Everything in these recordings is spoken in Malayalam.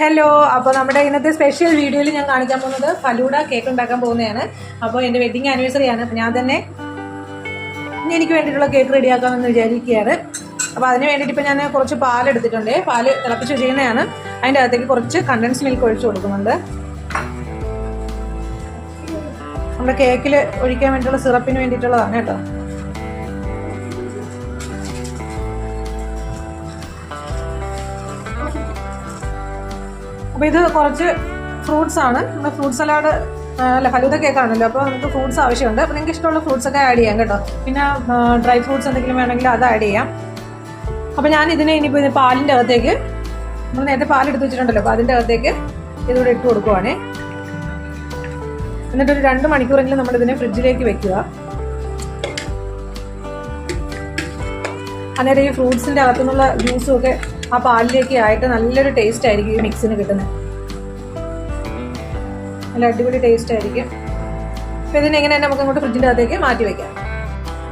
ഹലോ അപ്പോൾ നമ്മുടെ ഇന്നത്തെ സ്പെഷ്യൽ വീഡിയോയിൽ ഞാൻ കാണിക്കാൻ പോകുന്നത് ഫലൂഡ കേക്ക് ഉണ്ടാക്കാൻ പോകുന്നതാണ്. അപ്പോൾ എന്റെ വെഡിങ് ആനിവേഴ്സറി ആണ്. ഞാൻ തന്നെ ഇനി എനിക്ക് വേണ്ടിയിട്ടുള്ള കേക്ക് റെഡിയാക്കാമെന്ന് വിചാരിക്കുകയാണ്. അപ്പോൾ അതിന് വേണ്ടിയിട്ട് ഇപ്പോൾ ഞാൻ കുറച്ച് പാലെടുത്തിട്ടുണ്ട് പാൽ തിളപ്പിച്ച് വെച്ചിരിക്കുന്നതാണ്. അതിന്റെ അകത്തേക്ക് കുറച്ച് കണ്ടൻസ് മിൽക്ക് ഒഴിച്ച് കൊടുക്കുന്നുണ്ട്. നമ്മുടെ കേക്കിൽ ഒഴിക്കാൻ വേണ്ടിയിട്ടുള്ള സിറപ്പിന് വേണ്ടിയിട്ടുള്ളതാണ് കേട്ടോ. അപ്പോൾ ഇത് കുറച്ച് ഫ്രൂട്ട്സ് ആണ്. നമ്മുടെ ഫ്രൂട്ട് സലാഡ് അല്ല ഫലൂദ കേക്ക് ആണല്ലോ. അപ്പോൾ നമുക്ക് ഫ്രൂട്ട്സ് ആവശ്യമുണ്ട്. അപ്പോൾ നിങ്ങൾക്ക് ഇഷ്ടമുള്ള ഫ്രൂട്ട്സ് ഒക്കെ ആഡ് ചെയ്യാം കേട്ടോ. പിന്നെ ഡ്രൈ ഫ്രൂട്ട്സ് എന്തെങ്കിലും വേണമെങ്കിൽ അത് ആഡ് ചെയ്യാം. അപ്പോൾ ഞാൻ ഇതിനെ ഇനിയിപ്പോൾ ഇത് പാലിന്റെ അകത്തേക്ക് നമ്മൾ നേരത്തെ പാലെടുത്ത് വെച്ചിട്ടുണ്ടല്ലോ. അപ്പോൾ അതിന്റെ അകത്തേക്ക് ഇതുകൂടെ ഇട്ട് കൊടുക്കുവാണേ. എന്നിട്ടൊരു രണ്ട് മണിക്കൂറെങ്കിലും നമ്മളിതിനെ ഫ്രിഡ്ജിലേക്ക് വെക്കുക. അന്നേരം ഈ ഫ്രൂട്ട്സിന്റെ അകത്തുനിന്നുള്ള ജ്യൂസും ഒക്കെ ആ പാലിലേക്ക് ആയിട്ട് നല്ലൊരു ടേസ്റ്റ് ആയിരിക്കും ഈ മിക്സിന് കിട്ടുന്നത് നല്ല അടിപൊളി ടേസ്റ്റ് ആയിരിക്കും. അപ്പോൾ ഇതിനെങ്ങനെ തന്നെ നമുക്ക് ഇങ്ങോട്ട് ഫ്രിഡ്ജിന്റെ അകത്തേക്ക് മാറ്റി വയ്ക്കാം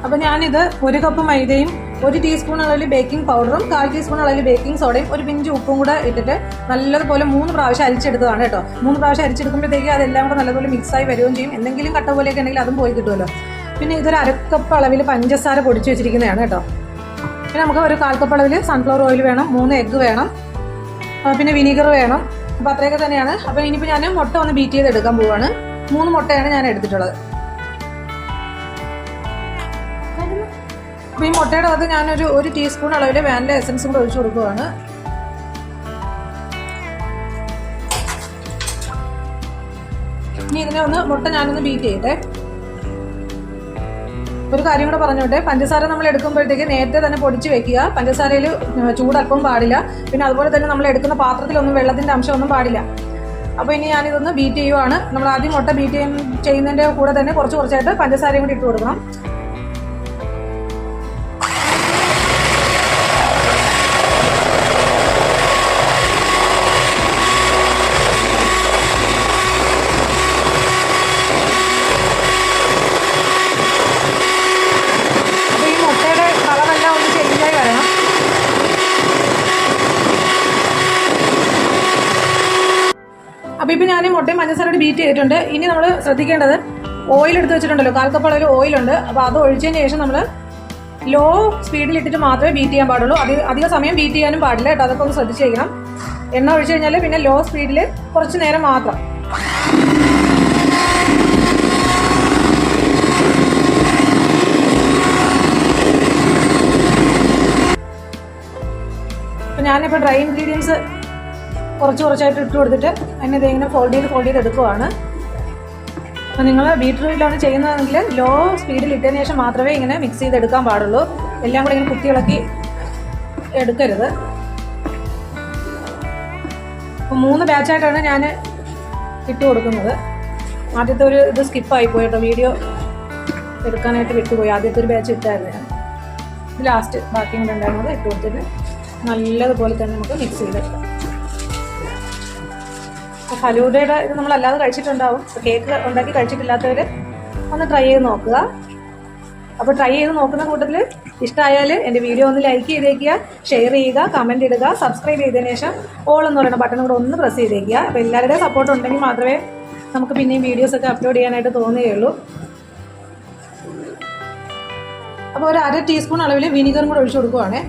അപ്പോൾ ഞാനിത് ഒരു കപ്പ് മൈദയും ഒരു ടീസ്പൂൺ അളവിൽ ബേക്കിംഗ് പൗഡറും കാൽ ടീസ്പൂൺ അളവിൽ ബേക്കിംഗ് സോഡയും ഒരു പിഞ്ച് ഉപ്പും കൂടെ ഇട്ടിട്ട് നല്ലതുപോലെ മൂന്ന് പ്രാവശ്യം അരിച്ചെടുത്തതാണ് കേട്ടോ. മൂന്ന് പ്രാവശ്യം അരിച്ചെടുക്കുമ്പോഴത്തേക്ക് അതെല്ലാം കൂടെ നല്ലതുപോലെ മിക്സായി വരികയും ചെയ്യും. എന്തെങ്കിലും കട്ട പോലെയൊക്കെ ഉണ്ടെങ്കിൽ അതും പോയി കിട്ടുമല്ലോ. പിന്നെ ഇതൊരു അരക്കപ്പ് അളവിൽ പഞ്ചസാര പൊടിച്ച് വെച്ചിരിക്കുന്നതാണ് കേട്ടോ. പിന്നെ നമുക്ക് ഒരു കാൽ കപ്പ് അളവിൽ സൺഫ്ലവർ ഓയിൽ വേണം മൂന്ന് എഗ്ഗ് വേണം പിന്നെ വിനീഗർ വേണം. അപ്പോൾ അത്രയൊക്കെ തന്നെയാണ്. അപ്പോൾ ഇനിയിപ്പോൾ ഞാൻ മുട്ട ഒന്ന് ബീറ്റ് ചെയ്ത് എടുക്കാൻ പോവാണ്. മൂന്ന് മുട്ടയാണ് ഞാൻ എടുത്തിട്ടുള്ളത്. അപ്പോൾ ഈ മുട്ടയുടെ അകത്ത് ഞാനൊരു ഒരു ടീസ്പൂൺ അളവിൽ വാനില എസൻസ് കൂടെ ഒഴിച്ചു കൊടുക്കുവാണ്. ഇനി ഇതിനെ ഒന്ന് മുട്ട ഞാനൊന്ന് ബീറ്റ് ചെയ്യട്ടെ. ഒരു കാര്യം കൂടെ പറഞ്ഞോട്ടെ. പഞ്ചസാര നമ്മൾ എടുക്കുമ്പോഴത്തേക്ക് നേരത്തെ തന്നെ പൊടിച്ച് വെക്കുക. പഞ്ചസാരയിൽ ചൂടൽപ്പം പാടില്ല. പിന്നെ അതുപോലെ തന്നെ നമ്മൾ എടുക്കുന്ന പാത്രത്തിലൊന്നും വെള്ളത്തിന്റെ അംശമൊന്നും പാടില്ല. അപ്പോൾ ഇനി ഞാനിതൊന്ന് ബീറ്റ് ചെയ്യുവാണ്. നമ്മൾ ആദ്യം മുട്ട ബീറ്റ് ചെയ്യുന്നതിന്റെ കൂടെ തന്നെ കുറച്ച് കുറച്ചായിട്ട് പഞ്ചസാരയും കൂടി ഇട്ട് കൊടുക്കണം അപ്പോൾ ഈ മുട്ടയുടെ കളറെല്ലാം ഒന്ന് ചേഞ്ചായി വരണം ഞാൻ മുട്ടയും പഞ്ചസാരയോട് ബീറ്റ് ചെയ്തിട്ടുണ്ട്. ഇനി നമ്മൾ ശ്രദ്ധിക്കേണ്ടത് ഓയിൽ എടുത്ത് വെച്ചിട്ടുണ്ടല്ലോ. കാൽക്കപ്പ് ഒരു ഓയിലുണ്ട് അപ്പോൾ അത് ഒഴിച്ചതിന് ശേഷം നമ്മൾ ലോ സ്പീഡിൽ ഇട്ടിട്ട് മാത്രമേ ബീറ്റ് ചെയ്യാൻ പാടുള്ളൂ. അധിക അധിക സമയം ബീറ്റ് ചെയ്യാനും പാടില്ല കേട്ടോ. അതൊക്കെ ഒന്ന് ശ്രദ്ധിച്ച് ചെയ്യണം എണ്ണ ഒഴിച്ചു കഴിഞ്ഞാൽ പിന്നെ ലോ സ്പീഡിൽ കുറച്ച് നേരം മാത്രം. ഞാനിപ്പോൾ ഡ്രൈ ഇൻഗ്രീഡിയൻസ് കുറച്ച് കുറച്ചായിട്ട് ഇട്ട് കൊടുത്തിട്ട് അതിനെ ഇതെങ്ങനെ ഫോൾഡ് ചെയ്ത് ഫോൾഡ് ചെയ്ത് എടുക്കുവാണ്. അപ്പോൾ നിങ്ങൾ ബീറ്റ്റൂട്ടിലാണ് ചെയ്യുന്നതെങ്കിൽ ലോ സ്പീഡിൽ ഇട്ടതിന് ശേഷം മാത്രമേ ഇങ്ങനെ മിക്സ് ചെയ്ത് എടുക്കാൻ പാടുള്ളൂ. എല്ലാം കൂടെ ഇങ്ങനെ കുത്തി ഇളക്കി എടുക്കരുത്. അപ്പോൾ മൂന്ന് ബാച്ചായിട്ടാണ് ഞാൻ ഇട്ട് കൊടുക്കുന്നത്. ആദ്യത്തെ ഒരു ഇത് സ്കിപ്പായി പോയി വീഡിയോ എടുക്കാനായിട്ട് വിട്ടുപോയി. ആദ്യത്തെ ഒരു ബാച്ച് ഇട്ടായിരുന്നു. ഞാൻ ലാസ്റ്റ് ബാക്കി കൂടെ ഉണ്ടായിരുന്നത് ഇട്ട് കൊടുത്തിട്ട് നല്ലതുപോലെ തന്നെ നമുക്ക് മിക്സ് ചെയ്തെടുക്കാം. ഫലൂഡയുടെ ഇത് നമ്മൾ അല്ലാതെ കഴിച്ചിട്ടുണ്ടാവും കേക്ക് ഉണ്ടാക്കി കഴിച്ചിട്ടില്ലാത്തവർ ഒന്ന് ട്രൈ ചെയ്ത് നോക്കുക. അപ്പോൾ ട്രൈ ചെയ്ത് നോക്കുന്ന കൂട്ടത്തിൽ ഇഷ്ടമായാൽ എന്റെ വീഡിയോ ഒന്ന് ലൈക്ക് ചെയ്തേക്കുക ഷെയർ ചെയ്യുക കമന്റ് ഇടുക സബ്സ്ക്രൈബ് ചെയ്തതിന് ശേഷം ഓൾ എന്ന് പറയുന്ന ബട്ടൺ കൂടെ ഒന്ന് പ്രസ് ചെയ്തേക്കുക. അപ്പോൾ എല്ലാവരുടെയും സപ്പോർട്ട് ഉണ്ടെങ്കിൽ മാത്രമേ നമുക്ക് പിന്നെയും വീഡിയോസൊക്കെ അപ്ലോഡ് ചെയ്യാനായിട്ട് തോന്നുകയുള്ളൂ. അപ്പോൾ ഒരു അര ടീസ്പൂൺ അളവിൽ വിനീഗറും കൂടെ ഒഴിച്ചു കൊടുക്കുവാണേ.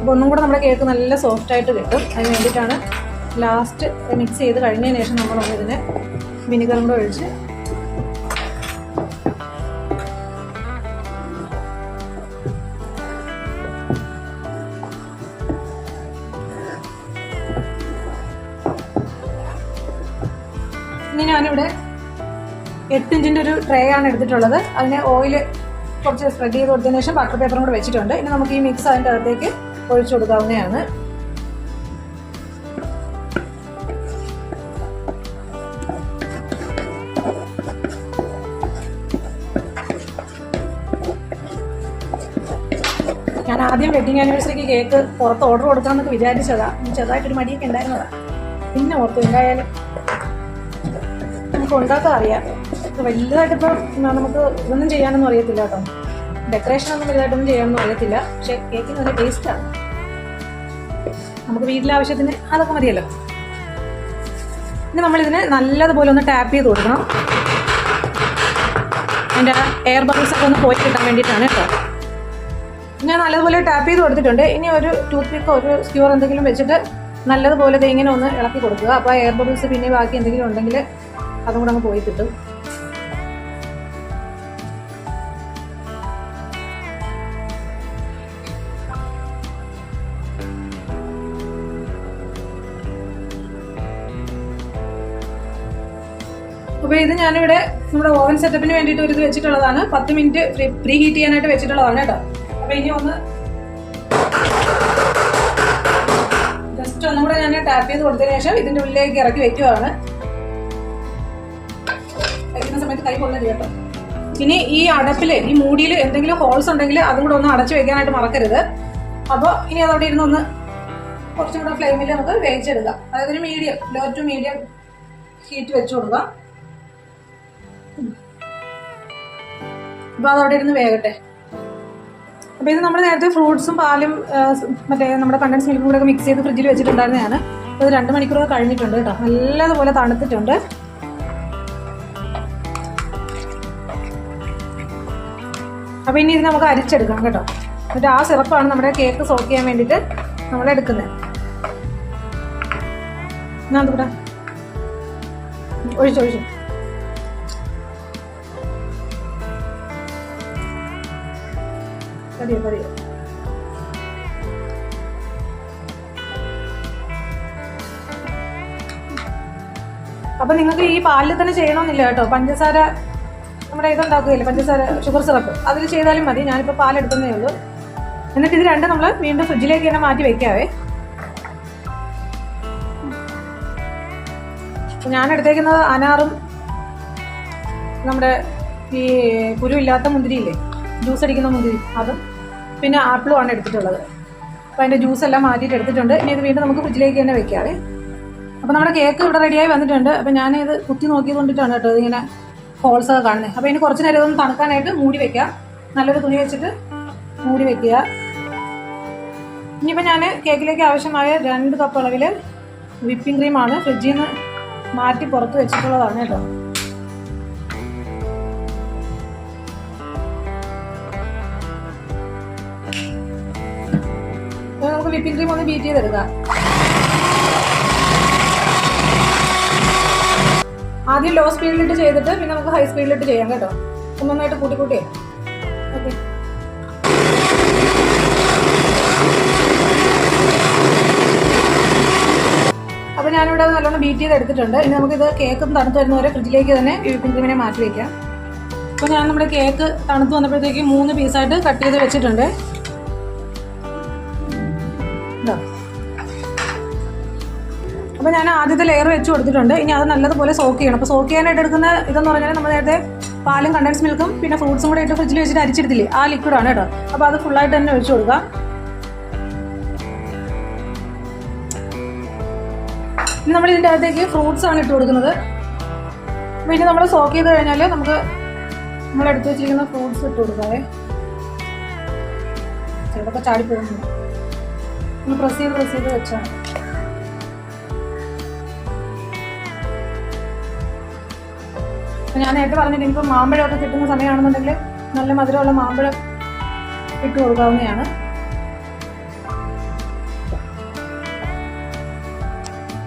അപ്പോൾ ഒന്നും കൂടെ നമ്മുടെ കേക്ക് നല്ല സോഫ്റ്റ് ആയിട്ട് കിട്ടും. അതിന് വേണ്ടിയിട്ടാണ് ലാസ്റ്റ് മിക്സ് ചെയ്ത് കഴിഞ്ഞതിന് ശേഷം നമ്മളൊന്ന് ഇതിന് വിനിഗറും കൂടെ ഒഴിച്ച് ഇനി ഞാനിവിടെ എട്ട് ഇഞ്ചിന്റെ ഒരു ട്രേ ആണ് എടുത്തിട്ടുള്ളത്. അതിന് ഓയിൽ കുറച്ച് സ്പ്രെഡ് ചെയ്ത് കൊടുത്തതിന് ശേഷം ബട്ടർ പേപ്പറും കൂടെ വെച്ചിട്ടുണ്ട്. ഇനി നമുക്ക് ഈ മിക്സ് അതിന്റെ അകത്തേക്ക് ഒഴിച്ചു കൊടുക്കാവുന്നതാണ്. ആദ്യം വെഡിങ് ആനിവേഴ്സറിക്ക് കേക്ക് പുറത്ത് ഓർഡർ കൊടുക്കാമെന്നൊക്കെ വിചാരിച്ചതാ. ചെറുതായിട്ടൊരു മടിയൊക്കെ ഉണ്ടായിരുന്നതാ. പിന്നെ ഓർത്തു എന്തായാലും നമുക്ക് ഉണ്ടാക്കാൻ അറിയാം. വലുതായിട്ട് ഇപ്പം നമുക്ക് ഇതൊന്നും ചെയ്യാനൊന്നും അറിയത്തില്ല കേട്ടോ. ഡെക്കറേഷൻ ഒന്നും വലുതായിട്ടൊന്നും ചെയ്യാനൊന്നും അറിയത്തില്ല. പക്ഷേ കേക്കിന് നല്ല ടേസ്റ്റാണ് നമുക്ക് വീട്ടിലെ ആവശ്യത്തിന് അതൊക്കെ മതിയല്ലോ. പിന്നെ നമ്മളിതിനെ നല്ലതുപോലെ ഒന്ന് ടാപ്പ് ചെയ്ത് കൊടുക്കണം. അതിന്റെ എയർ ബബിൾസ് ഒക്കെ ഒന്ന് പോയി കിട്ടാൻ വേണ്ടിയിട്ടാണ് കേട്ടോ. ഞാൻ നല്ലതുപോലെ ടാപ്പ് ചെയ്ത് കൊടുത്തിട്ടുണ്ട്. ഇനി ഒരു ടൂത്ത് പിക്കോ ഒരു സ്ക്യൂർ എന്തെങ്കിലും വെച്ചിട്ട് നല്ലതുപോലെ ഇങ്ങനെ ഒന്ന് ഇളക്കി കൊടുക്കുക. അപ്പോൾ എയർ ബബിൾസ് പിന്നെ ബാക്കി എന്തെങ്കിലും ഉണ്ടെങ്കിൽ അതും കൂടെ അങ്ങ് പോയി കിട്ടും. അപ്പോൾ ഇത് ഞാനിവിടെ നമ്മുടെ ഓവൻ സെറ്റപ്പിന് വേണ്ടിയിട്ട് ഒരു ഇത് വെച്ചിട്ടുള്ളതാണ്. പത്ത് മിനിറ്റ് പ്രീ ഹീറ്റ് ചെയ്യാനായിട്ട് വെച്ചിട്ടുള്ളതാണ് കേട്ടോ. അപ്പോൾ ഇനി ഒന്ന് ജസ്റ്റ് ഒന്നും കൂടെ ഞാൻ ടാപ്പ് ചെയ്ത് കൊടുത്തതിന് ശേഷം ഇതിന്റെ ഉള്ളിലേക്ക് ഇറക്കി വെക്കുവാണ്. വയ്ക്കുന്ന സമയത്ത് കൈ കൊള്ളരുത് കേട്ടോ. ഇനി ഈ അടപ്പിൽ ഈ മൂടിയിൽ എന്തെങ്കിലും ഹോൾസ് ഉണ്ടെങ്കിൽ അതും കൂടെ ഒന്ന് അടച്ചു വെക്കാനായിട്ട് മറക്കരുത്. അപ്പോൾ ഇനി അതവിടെ ഇരുന്ന് ഒന്ന് കുറച്ചും കൂടെ ഫ്ലെയിമിൽ നമുക്ക് വേവിച്ചെടുക്കാം. അതായത് ഒരു medium low to medium heat വെച്ച് കൊടുക്കാം. അപ്പൊ അതവിടെ ഇരുന്ന് വേകട്ടെ. അപ്പൊ ഇത് നമ്മൾ നേരത്തെ ഫ്രൂട്ട്സും പാലും മറ്റേ നമ്മുടെ കണ്ടൻസ് മിൽക്കും കൂടെ മിക്സ് ചെയ്ത് ഫ്രിഡ്ജിൽ വെച്ചിട്ടുണ്ടായിരുന്നതാണ്. അപ്പോൾ ഇത് രണ്ട് മണിക്കൂർ കഴിഞ്ഞിട്ടുണ്ട് കേട്ടോ. നല്ലതുപോലെ തണുത്തിട്ടുണ്ട്. അപ്പോൾ ഇനി ഇത് നമുക്ക് അരിച്ചെടുക്കാം കേട്ടോ. എന്നിട്ട് ആ സിറപ്പാണ് നമ്മുടെ കേക്ക് സോക്ക് ചെയ്യാൻ വേണ്ടിയിട്ട് നമ്മൾ എടുക്കുന്നത്. ഞാൻ കൂടെ. ഒഴിച്ചു. പതിയോ പതിയോ അപ്പൊ നിങ്ങൾക്ക് ഈ പാലിൽ തന്നെ ചെയ്യണമെന്നില്ല കേട്ടോ. പഞ്ചസാര നമ്മുടെ ഇതുണ്ടാക്കുകയില്ല? പഞ്ചസാര ഷുഗർ സിറപ്പ് അതിൽ ചെയ്താലും മതി. ഞാനിപ്പോൾ പാലെടുക്കുന്നേ ഉള്ളൂ. എന്നിട്ട് ഇത് രണ്ടും നമ്മൾ വീണ്ടും ഫ്രിഡ്ജിലേക്ക് തന്നെ മാറ്റി വെക്കാവേ. ഞാൻ എടുത്തേക്കുന്നത് അനാറും നമ്മുടെ ഈ കുരു ഇല്ലാത്ത മുന്തിരിയില്ലേ? ജ്യൂസ് അടിക്കുന്ന മുന്തിരി അതും പിന്നെ ആപ്പിളും ആണ് എടുത്തിട്ടുള്ളത്. അപ്പോൾ അതിന്റെ ജ്യൂസ് എല്ലാം മാറ്റിയിട്ട് എടുത്തിട്ടുണ്ട്. ഇനി ഇത് വീണ്ടും നമുക്ക് ഫ്രിഡ്ജിലേക്ക് തന്നെ വെക്കാവേ. അപ്പോൾ നമ്മുടെ കേക്ക് ഇവിടെ റെഡിയായി വന്നിട്ടുണ്ട്. അപ്പോൾ ഞാൻ ഇത് കുത്തി നോക്കി കൊണ്ടിട്ടാണ് കേട്ടോ ഇതിങ്ങനെ ഹോൾസ് ഒക്കെ കാണുന്നത്. അപ്പോൾ ഇനി കുറച്ച് നേരം ഒന്ന് തണുക്കാനായിട്ട് മൂടി വെക്കാം നല്ലൊരു തുണി വെച്ചിട്ട് മൂടി വെക്കുക. ഇനിയിപ്പോൾ ഞാൻ കേക്കിലേക്ക് ആവശ്യമായ രണ്ട് കപ്പ് അളവിൽ വിപ്പിംഗ് ക്രീമാണ് ഫ്രിഡ്ജിൽ നിന്ന് മാറ്റി പുറത്ത് വെച്ചിട്ടുള്ളതാണ് കേട്ടോ. വിപ്പിംഗ് ക്രീം ഒന്ന് ബീറ്റ് ചെയ്തെടുക്കാം. ആദ്യം ലോ സ്പീഡിലിട്ട് ചെയ്തിട്ട് പിന്നെ നമുക്ക് ഹൈ സ്പീഡിലിട്ട് ചെയ്യാം കേട്ടോ. ഒന്നൊന്നായിട്ട് കൂട്ടി കൂട്ടിയേ ഓക്കെ അപ്പോൾ ഞാനിവിടെ നല്ലോണം ബീറ്റ് ചെയ്ത് എടുത്തിട്ടുണ്ട് ഇനി നമുക്കിത് കേക്കും തണുത്ത് വരുന്നവരെ ഫ്രിഡ്ജിലേക്ക് തന്നെ വിപ്പിംഗ് ക്രീമിനെ മാറ്റി വയ്ക്കാം അപ്പോൾ ഞാൻ നമ്മുടെ കേക്ക് തണുത്ത് വന്നപ്പോഴത്തേക്ക് മൂന്ന് പീസായിട്ട് കട്ട് ചെയ്ത് വെച്ചിട്ടുണ്ട്. ഇതാ. അപ്പോൾ ഞാൻ ആദ്യത്തെ ലെയർ വെച്ച് കൊടുത്തിട്ടുണ്ട്. ഇനി അത് നല്ലതുപോലെ സോക്ക് ചെയ്യണം. അപ്പോൾ സോക്ക് ചെയ്യാനായിട്ട് എടുക്കുന്ന ഇതെന്ന് പറഞ്ഞാൽ നമ്മൾ നേരത്തെ പാലും കണ്ടൻസ് മിൽക്കും പിന്നെ ഫ്രൂട്ട്സും കൂടെ ഇട്ട് ഫ്രിഡ്ജിൽ വെച്ചിട്ട് അരിച്ചെടുത്തില്ലേ? ആ ലിക്വിഡാണ് കേട്ടോ. അപ്പോൾ അത് ഫുള്ളായിട്ട് തന്നെ ഒഴിച്ചു കൊടുക്കുക ഇനി നമ്മൾ ഇതിന്റെ അകത്തേക്ക് ഫ്രൂട്ട്സ് ആണ് ഇട്ട് കൊടുക്കുന്നത്. പിന്നെ നമ്മൾ സോക്ക് ചെയ്ത് കഴിഞ്ഞാൽ നമുക്ക് നമ്മൾ എടുത്ത് വെച്ചിരിക്കുന്ന ഫ്രൂട്ട്സ് ഇട്ട് കൊടുക്കാവേ. ചിലതൊക്കെ ചാടിപ്പോകുന്നു ഒന്ന് പ്രസ് ചെയ്ത് പ്രസ് ചെയ്ത് വെച്ചാൽ ഞാൻ നേരത്തെ പറഞ്ഞിട്ട് ഇനിയിപ്പോൾ മാമ്പഴമൊക്കെ കിട്ടുന്ന സമയമാണെന്നുണ്ടെങ്കിൽ നല്ല മധുരമുള്ള മാമ്പഴം ഇട്ട് കൊടുക്കാവുന്നതാണ്.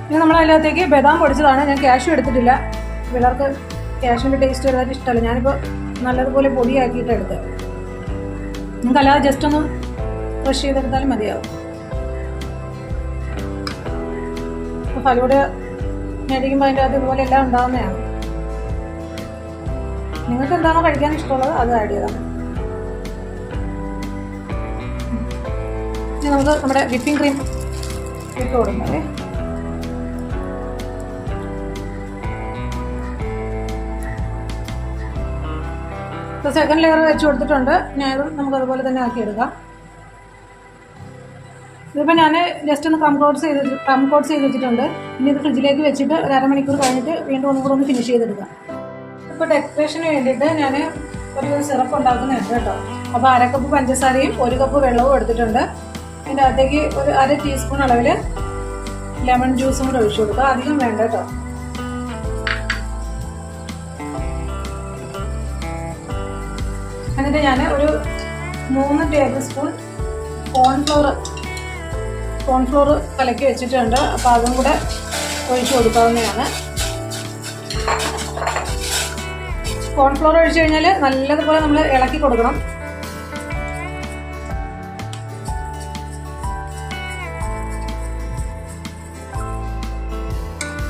ഇനി നമ്മൾ അതിനകത്തേക്ക് ബദാം പൊടിച്ചതാണ്. ഞാൻ ക്യാഷ് എടുത്തിട്ടില്ല. പിള്ളേർക്ക് ക്യാഷിന്റെ ടേസ്റ്റ് വരുന്നത് ഇഷ്ടമല്ല. ഞാനിപ്പോൾ നല്ലതുപോലെ പൊടിയാക്കിയിട്ട് എടുത്തത്. നിങ്ങൾക്ക് അല്ലാതെ ജസ്റ്റ് ഒന്ന് ഫ്രഷ് ചെയ്തെടുത്താലും മതിയാവും. ഫലൂടെ മേടിക്കുമ്പോൾ അതിന്റെ അകത്ത് ഇതുപോലെ എല്ലാം ഉണ്ടാവുന്നതാണ് നിങ്ങൾക്ക് എന്താണോ കഴിക്കാൻ ഇഷ്ടമുള്ളത് അത് ആഡ് ചെയ്താൽ. ഇനി നമുക്ക് നമ്മുടെ വിപ്പിംഗ് ക്രീം ഇട്ട് കൊടുക്കാം. സെക്കൻഡ് ലെയർ വെച്ച് കൊടുത്തിട്ടുണ്ട്. നമുക്ക് അതുപോലെ തന്നെ ആക്കി എടുക്കാം. ഇതിപ്പോൾ ഞാൻ ജസ്റ്റ് ഒന്ന് കംപ്ലോട്ട്സ് ചെയ്ത് കംപ്ലോട്ട്സ് ചെയ്ത് വെച്ചിട്ടുണ്ട്. ഇനി ഇത് ഫ്രിഡ്ജിലേക്ക് വെച്ചിട്ട് ഒരു അരമണിക്കൂർ കഴിഞ്ഞിട്ട് വീണ്ടും ഒന്നും കൂടെ ഒന്ന് ഫിനിഷ് ചെയ്തെടുക്കാം. ഇപ്പോൾ ഡെക്കറേഷന് വേണ്ടിയിട്ട് ഞാൻ ഒരു സിറപ്പ് ഉണ്ടാക്കുന്നുണ്ട് കേട്ടോ. അപ്പോൾ അര കപ്പ് പഞ്ചസാരയും ഒരു കപ്പ് വെള്ളവും എടുത്തിട്ടുണ്ട്. അതിന്റെ അകത്തേക്ക് ഒരു അര ടീസ്പൂൺ അളവിൽ ലെമൺ ജ്യൂസും കൂടെ ഒഴിച്ചു കൊടുക്കുക. അധികം വേണ്ട കേട്ടോ. എന്നിട്ട് ഞാൻ ഒരു മൂന്ന് ടേബിൾ സ്പൂൺ കോൺഫ്ലവർ കോൺഫ്ലോർ കലക്കി വെച്ചിട്ടുണ്ട്. അപ്പോൾ അതും കൂടെ ഒഴിച്ചു കൊടുക്കാവുന്നതാണ്. കോൺഫ്ലോർ ഒഴിച്ചു കഴിഞ്ഞാൽ നല്ലതുപോലെ നമ്മൾ ഇളക്കി കൊടുക്കണം.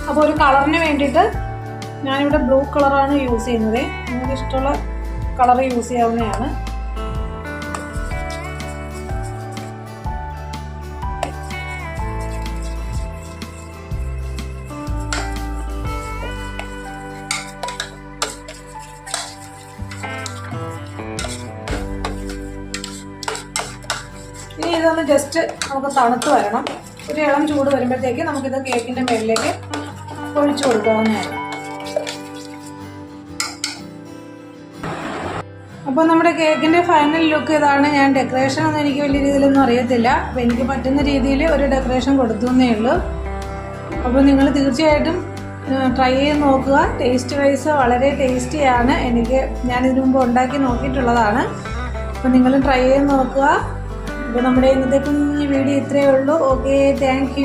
അപ്പോൾ ഒരു കളറിന് വേണ്ടിയിട്ട് ഞാനിവിടെ ബ്ലൂ കളറാണ് യൂസ് ചെയ്യുന്നത്. നിങ്ങൾക്ക് ഇഷ്ടമുള്ള കളർ യൂസ് ചെയ്യാവുന്നതാണ്. ഇതൊന്ന് ജസ്റ്റ് നമുക്ക് തണുത്ത് വരണം. ഒരു ഇളം ചൂട് വരുമ്പോഴത്തേക്ക് നമുക്കിത് കേക്കിന്റെ മേളിലേക്ക് ഒഴിച്ചു കൊടുക്കാവുന്നതാണ്. അപ്പോൾ നമ്മുടെ കേക്കിന്റെ ഫൈനൽ ലുക്ക് ഇതാണ് ഞാൻ ഡെക്കറേഷൻ ഒന്നും എനിക്ക് വലിയ രീതിയിലൊന്നും അറിയത്തില്ല. അപ്പോൾ എനിക്ക് പറ്റുന്ന രീതിയിൽ ഒരു ഡെക്കറേഷൻ കൊടുത്തു എന്നേ ഉള്ളൂ. അപ്പോൾ നിങ്ങൾ തീർച്ചയായിട്ടും ട്രൈ ചെയ്ത് നോക്കുക. ടേസ്റ്റ് വൈസ് വളരെ ടേസ്റ്റിയാണ് എനിക്ക് ഞാൻ ഇതിനു മുമ്പ് ഉണ്ടാക്കി നോക്കിയിട്ടുള്ളതാണ്. അപ്പോൾ നിങ്ങൾ ട്രൈ ചെയ്ത് നോക്കുക. അപ്പോൾ നമ്മുടെ ഇന്നത്തെ കുഞ്ഞ് വീഡിയോ ഇത്രയേ ഉള്ളൂ. Okay thank